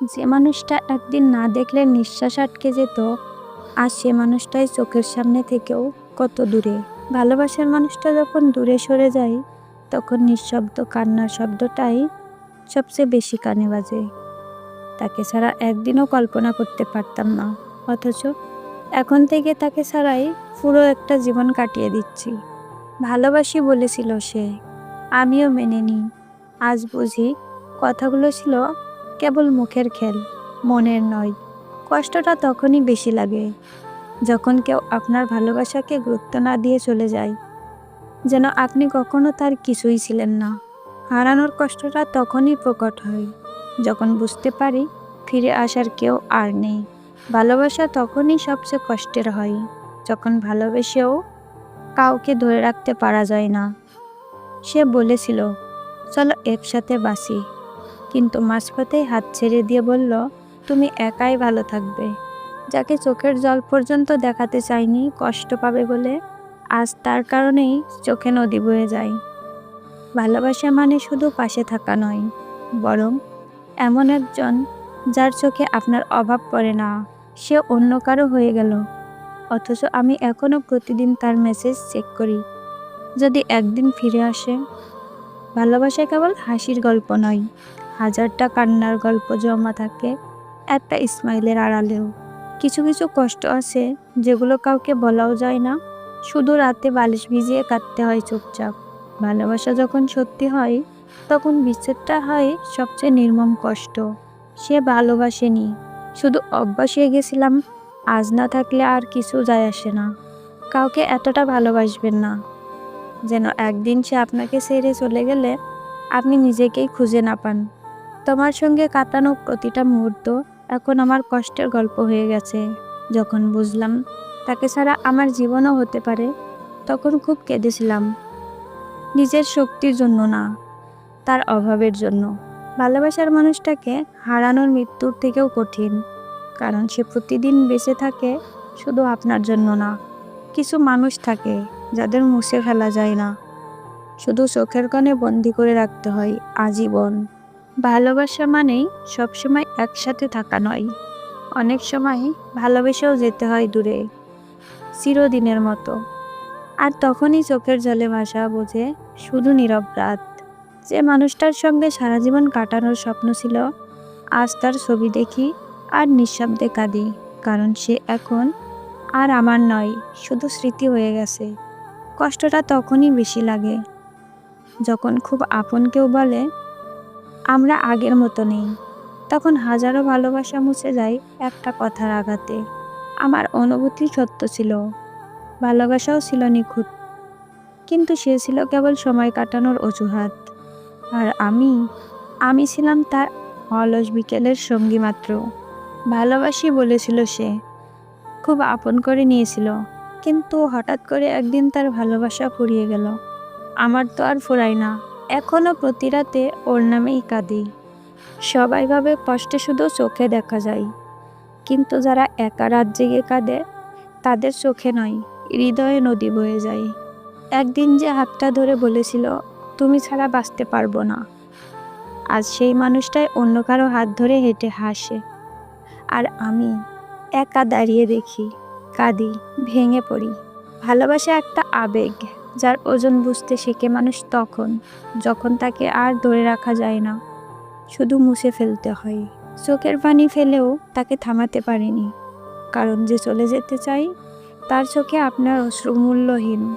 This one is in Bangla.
যে মানুষটা একদিন না দেখলে নিঃশ্বাস আটকে যেত, আর সে মানুষটাই চোখের সামনে থেকেও কত দূরে। ভালোবাসার মানুষটা যখন দূরে সরে যায়, তখন নিঃশব্দ কান্নার শব্দটাই সবচেয়ে বেশি কানে বাজে। তাকে ছাড়া একদিনও কল্পনা করতে পারতাম না, অথচ এখন থেকে তাকে ছাড়াই পুরো একটা জীবন কাটিয়ে দিচ্ছি। ভালোবাসি বলেছিল সে, আমিও মেনে নিই। আজ বুঝি কথাগুলো ছিল কেবল মুখের খেল, মনের নয়। কষ্টটা তখনই বেশি লাগে, যখন কেউ আপনার ভালোবাসাকে গুরুত্ব না দিয়ে চলে যায়। যেন আপনি কখনো তার কিছুই ছিলেন না। হারানোর কষ্টটা তখনই প্রকট হয়, যখন বুঝতে পারি ফিরে আসার কেউ আর নেই। ভালোবাসা তখনই সবচেয়ে কষ্টের হয়, যখন ভালোবেসেও কাউকে ধরে রাখতে পারা যায় না। সে বলেছিল, চলো একসাথে বাসি কিন্তু মাঝপথেই হাত ছেড়ে দিয়ে বলল, তুমি একাই ভালো থাকবে। যাকে চোখের জল পর্যন্ত দেখাতে চাইনি, কষ্ট পাবে বলে আজ তার কারণেই চোখে নদী বয়ে যায়। ভালোবাসা মানে শুধু পাশে থাকা নয়, বরং এমন একজন যার চোখে আপনার অভাব পড়ে না, সে অন্য কারও হয়ে গেল। অথচ আমি এখনও প্রতিদিন তার মেসেজ চেক করি। যদি একদিন ফিরে আসে, ভালোবাসা কেবল হাসির গল্প নয় হাজারটা কান্নার গল্প জমা থাকে, একটা স্মাইলের আড়ালেও। কিছু কিছু কষ্ট আছে, যেগুলো কাউকে বলাও যায় না। শুধু রাতে বালিশ ভিজিয়ে কাটতে হয় চুপচাপ। ভালোবাসা যখন সত্যি হয়, তখন বিচ্ছেদটা হয় সবচেয়ে নির্মম কষ্ট। সে ভালোবাসেনি। শুধু অভ্যাস হয়ে গেছিলাম, আজ না থাকলে আর কিছু যায় আসে না। কাউকে এতটা ভালোবাসবেন না। যেন একদিন সে আপনাকে ছেড়ে চলে গেলে, আপনি নিজেকেই খুঁজে না পান। তোমার সঙ্গে কাটানো প্রতিটা মুহূর্ত এখন আমার কষ্টের গল্প হয়ে গেছে। যখন বুঝলাম তাকে ছাড়া আমার জীবনও হতে পারে, তখন খুব কেঁদেছিলাম। নিজের শক্তির জন্য না, তার অভাবের জন্য। ভালোবাসার মানুষটাকে হারানোর মৃত্যুর থেকেও কঠিন, কারণ সে প্রতিদিন বেঁচে থাকে শুধু আপনার জন্য না। কিছু মানুষ থাকে যাদের মুছে ফেলা যায় না। শুধু চোখের কানে বন্দি করে রাখতে হয় আজীবন। ভালোবাসা মানেই সবসময় একসাথে থাকা নয়। অনেক সময় ভালোবেসেও যেতে হয় দূরে, চিরদিনের মতো। আর তখনই চোখের জলে ভাষা বোঝে শুধু নীরব রাত। যে মানুষটার সঙ্গে সারা জীবন কাটানোর স্বপ্ন ছিল, আজ তার ছবি দেখি আর নিঃশব্দে কাঁদি, কারণ সে এখন আর আমার নয়, শুধু স্মৃতি হয়ে গেছে। কষ্টটা তখনই বেশি লাগে। যখন খুব আপন কেউ বলে আমরা আগের মতো নেই। তখন হাজারো ভালোবাসা মুছে যায় একটা কথার আঘাতে। আমার অনুভূতি সত্য ছিল। ভালোবাসাও ছিল নিখুঁত। কিন্তু সে ছিল কেবল সময় কাটানোর অজুহাত। আর আমি আমি ছিলাম তার অলস বিকেলের সঙ্গী মাত্র। ভালোবাসি বলেছিল সে। খুব আপন করে নিয়েছিল। কিন্তু হঠাৎ করে একদিন তার ভালোবাসা ফুরিয়ে গেল। আমার তো আর ফুরায় না। এখনও প্রতি রাতে ওর নামেই কাঁদি। সবাই ভাবে কষ্টে শুধু চোখে দেখা যায়। কিন্তু যারা একা রাত জেগে কাঁদে, তাদের চোখে নয়, হৃদয়ে নদী বয়ে যায়। একদিন যে হাতটা ধরে বলেছিল, তুমি ছাড়া বাঁচতে পারব না। আজ সেই মানুষটাই অন্য কারও হাত ধরে হেঁটে হাসে। আর আমি একা দাঁড়িয়ে দেখি, কাঁদি, ভেঙে পড়ি। ভালোবাসা একটা আবেগ। যার ওজন বুঝতে শেখে মানুষ তখন, যখন তাকে আর ধরে রাখা যায় না। শুধু মুছে ফেলতে হয়। চোখের পানি ফেলেও তাকে থামাতে পারেনি। কারণ যে চলে যেতে চাই তার চোখে আপনার অশ্রুমূল্যহীন।